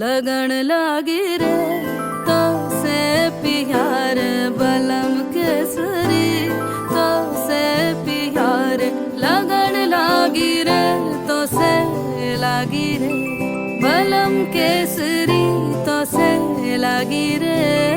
लगन लागे रे तो से प्यार बलम केसरी तो से प्यार लगन लागी रे तो से लागी रे, बलम केसरी तो से लागी रे।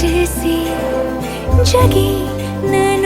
जैसी जगी न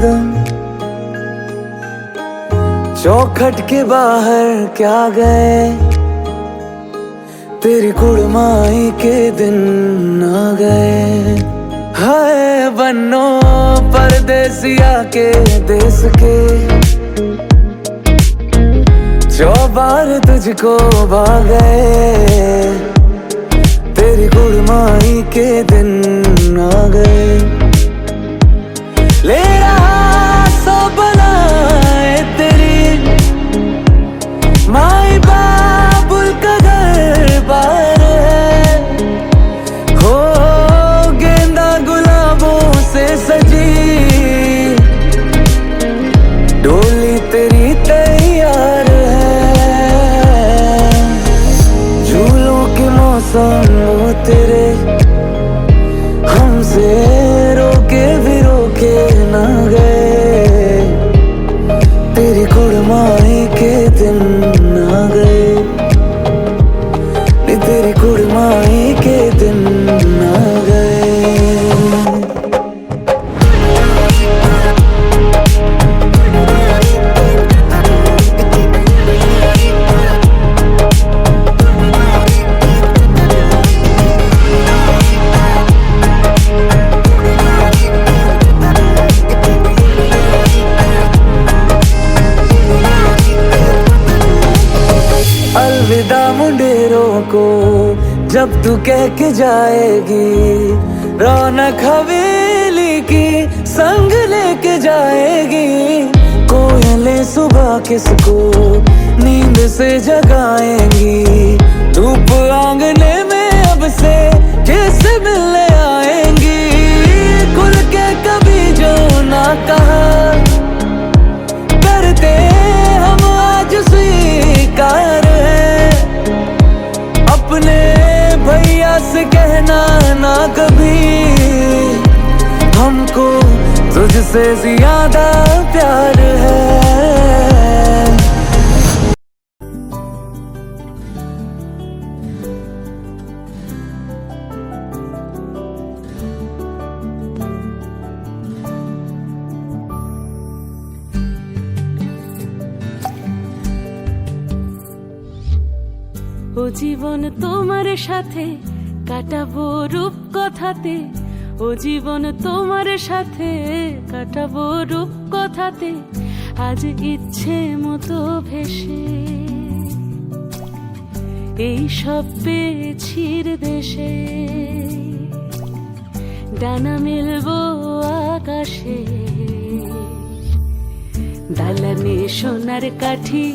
कदम चौखट के बाहर क्या गए? तेरी कुड़माई के दिन आ गए। हाय बन्नो परदेसिया के देश के। चौबार तुझको भागे तेरी गुड़माई के दिन आ गए। तू कह के जाएगी। रौनक हवेली की संग लेके जाएगी। कोयले सुबह किसको नींद से जगाएँगी। धूप आंगने में अब से किस मिलने তোমার সাথে কাটাবো রূপ কথাতে ও জীবন তোমার সাথে কাটাবো রূপ কথাতে আজ ইচ্ছে মতো ভেসে। এই সব পেয়েছির দেশে ডানা মেলবো আকাশে, দালানে সোনার কাঠি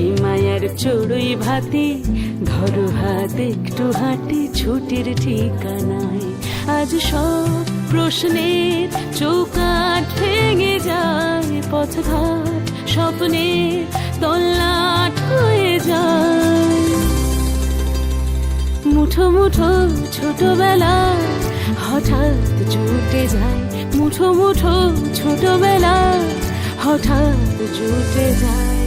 কি মায়ার চড়ুই ভাতি, ধরো হাত একটু হাঁটি, ছুটির ঠিকানায়। আজ সব প্রশ্নের চৌকাঠ ভেঙে যায়, পথঘাট স্বপ্নের তল্লাট হয়ে যায়। মুঠো মুঠো ছোটবেলা হঠাৎ জুটে যায়, মুঠো মুঠো ছোটবেলা হঠাৎ জুটে যায়।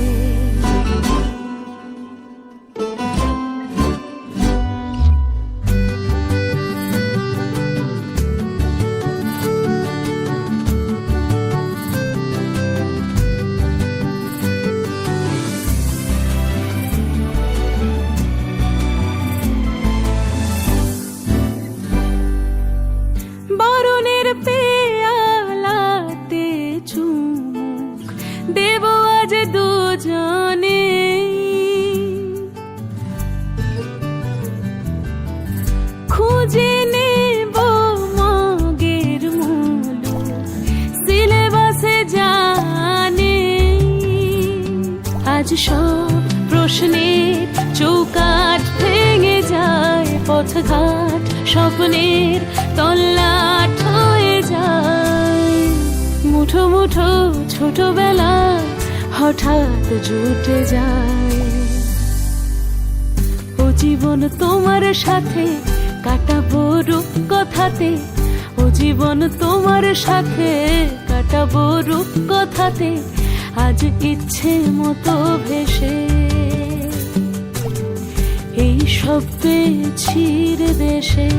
স্বপ্নের তল্লাট হয়ে যায়। মুঠো মুঠো ছোটবেলা হঠাৎ জুটে যায়। ও জীবন তোমার সাথে কাটাবো রূপ কথাতে ও জীবন তোমার সাথে কাটাবো রূপ কথাতে আজ ইচ্ছে মতো ভেসে এই সব পেয়েছি দেশে।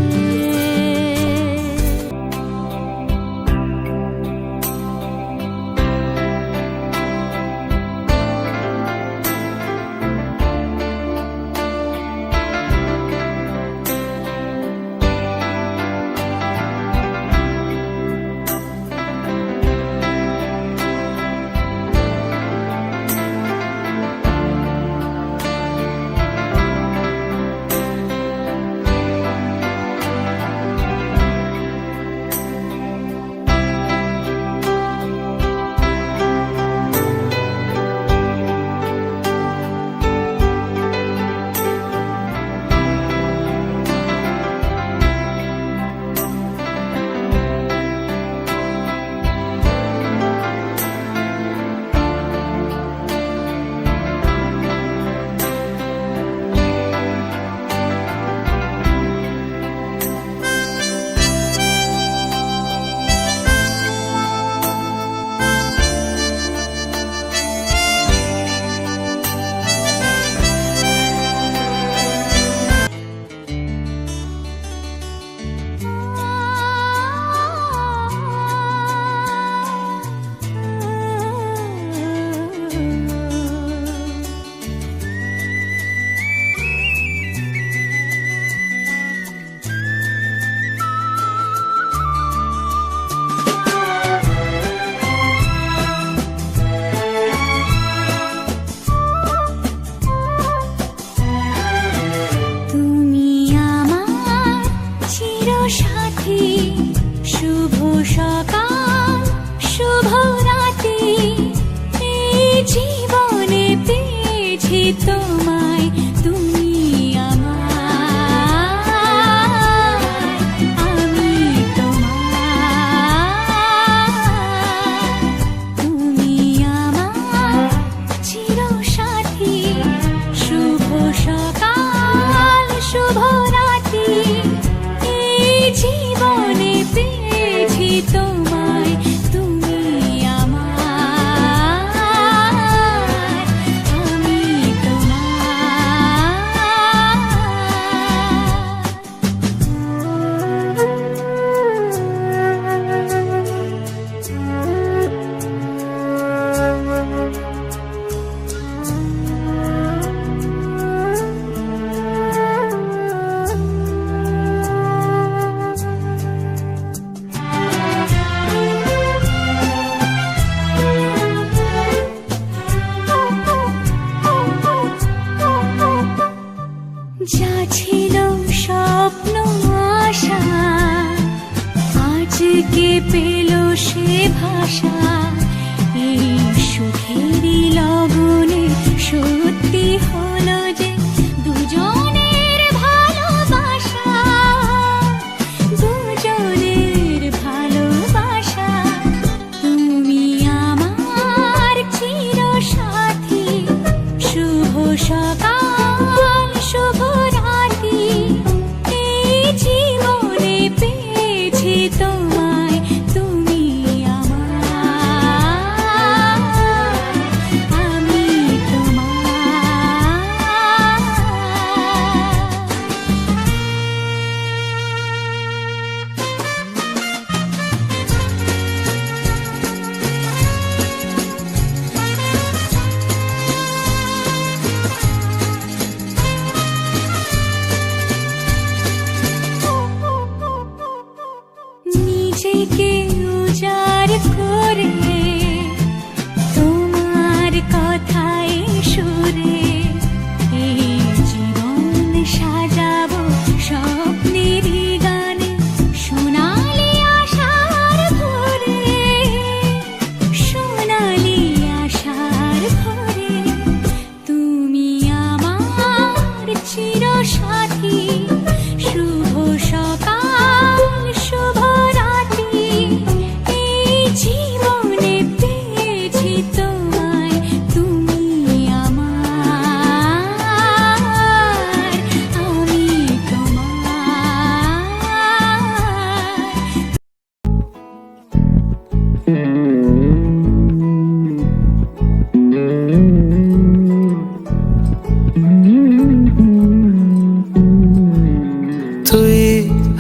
পেল সে ভাষা।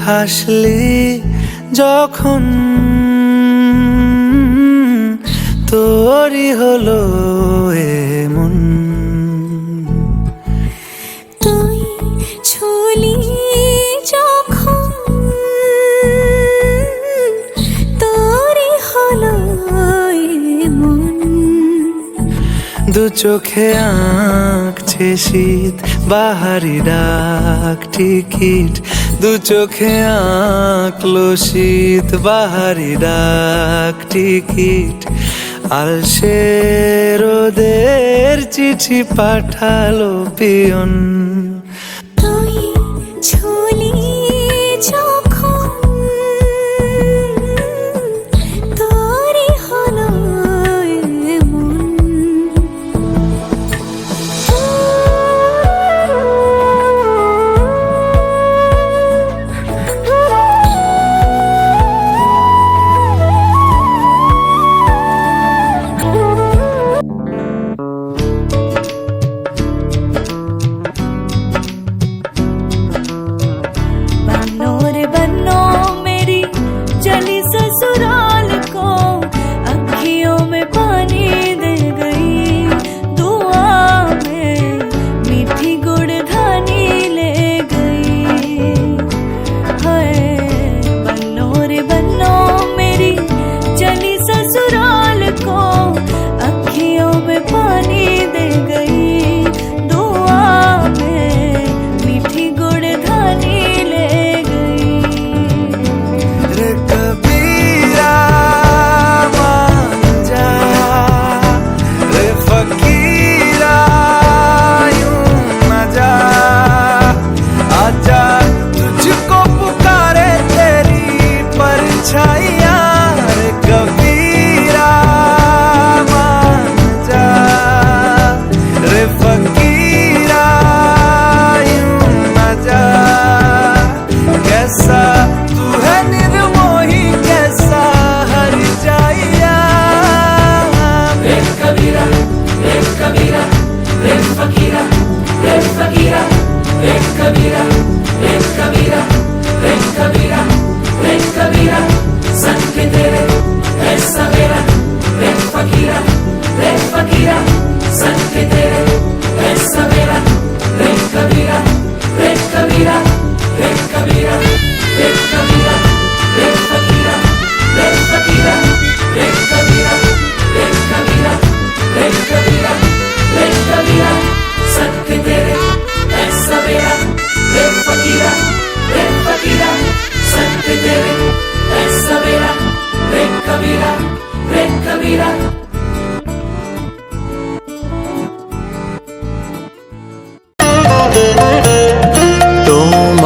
হাসলি যখন তোরই হলো এমন। তুই ছুলি যখন তোরই হলো মন দু চোখে আঁকছে শীত বাহারি ডাক টিকিট দু চোখে আঁকলো শীত বাহারি ডাক টিকিট। আলসে রোদের চিঠি পাঠালো পিয়ন।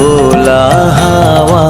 খোলা হাওয়া